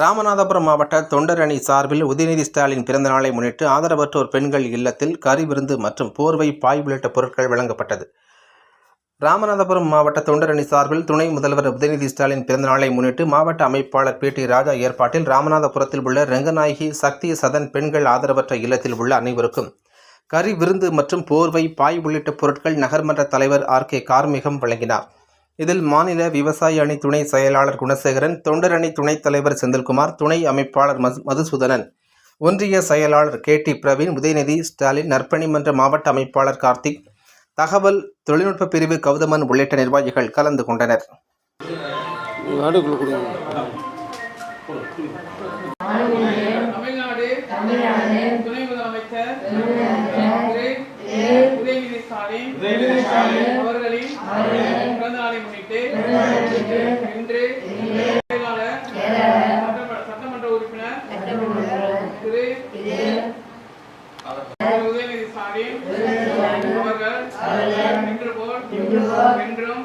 ராமநாதபுரம் மாவட்ட தொண்டர் அணி சார்பில் உதயநிதி ஸ்டாலின் பிறந்த நாளை முன்னிட்டு ஆதரவற்றோர் பெண்கள் இல்லத்தில் கறி விருந்து மற்றும் போர்வை பாய் உள்ளிட்ட பொருட்கள் வழங்கப்பட்டது. ராமநாதபுரம் மாவட்ட தொண்டர் அணி சார்பில் துணை முதல்வர் உதயநிதி ஸ்டாலின் பிறந்த நாளை முன்னிட்டு மாவட்ட அமைப்பாளர் பி. டி. ராஜா ஏற்பாட்டில் ராமநாதபுரத்தில் உள்ள ரங்கநாயகி சக்தி சதன் பெண்கள் ஆதரவற்ற இல்லத்தில் உள்ள அனைவருக்கும் கறி விருந்து மற்றும் போர்வை பாய் உள்ளிட்ட பொருட்கள் நகர்மன்ற தலைவர் ஆர். கே. கார்மிகம் வழங்கினார். இதில் மாநில விவசாய அணி துணை செயலாளர் குணசேகரன் தொண்டர் அணி துணைத் தலைவர் செந்தில்குமார் துணை அமைப்பாளர் மது- மதுசூதனன். ஒன்றிய செயலாளர் கே டி பிரவீன் உதயநிதி ஸ்டாலின் நற்பணி மன்ற மாவட்ட அமைப்பாளர் கார்த்திக் தகவல் தொழில்நுட்ப பிரிவு கௌதமன் உள்ளிட்ட நிர்வாகிகள் கலந்து கொண்டனர். தமிழ்நாடு துணை முதலமைச்சர் உதயநிதி ஸ்டாலின். சட்டமன்ற உறுப்பினர் உதயநிதி ஸ்டாலின் அவர்கள் நின்று போல் என்றும்